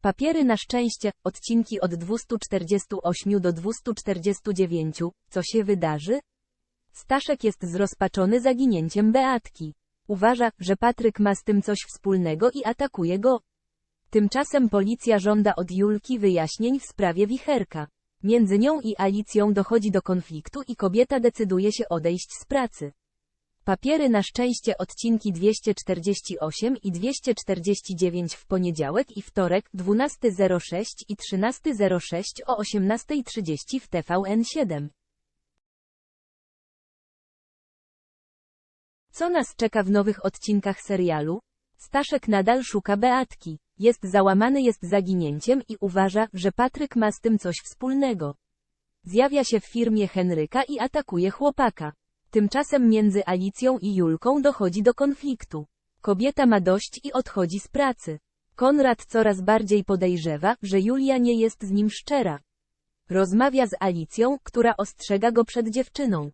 Papiery na szczęście, odcinki od 248 do 249, co się wydarzy? Staszek jest zrozpaczony zaginięciem Beatki. Uważa, że Patryk ma z tym coś wspólnego i atakuje go. Tymczasem policja żąda od Julki wyjaśnień w sprawie wicherka. Między nią i Alicją dochodzi do konfliktu i kobieta decyduje się odejść z pracy. Papiery na szczęście odcinki 248 i 249 w poniedziałek i wtorek 12.06 i 13.06 o 18.30 w TVN7. Co nas czeka w nowych odcinkach serialu? Staszek nadal szuka Beatki. Jest załamany jest zaginięciem i uważa, że Patryk ma z tym coś wspólnego. Zjawia się w firmie Henryka i atakuje chłopaka. Tymczasem między Alicją i Julką dochodzi do konfliktu. Kobieta ma dość i odchodzi z pracy. Konrad coraz bardziej podejrzewa, że Julia nie jest z nim szczera. Rozmawia z Alicją, która ostrzega go przed dziewczyną.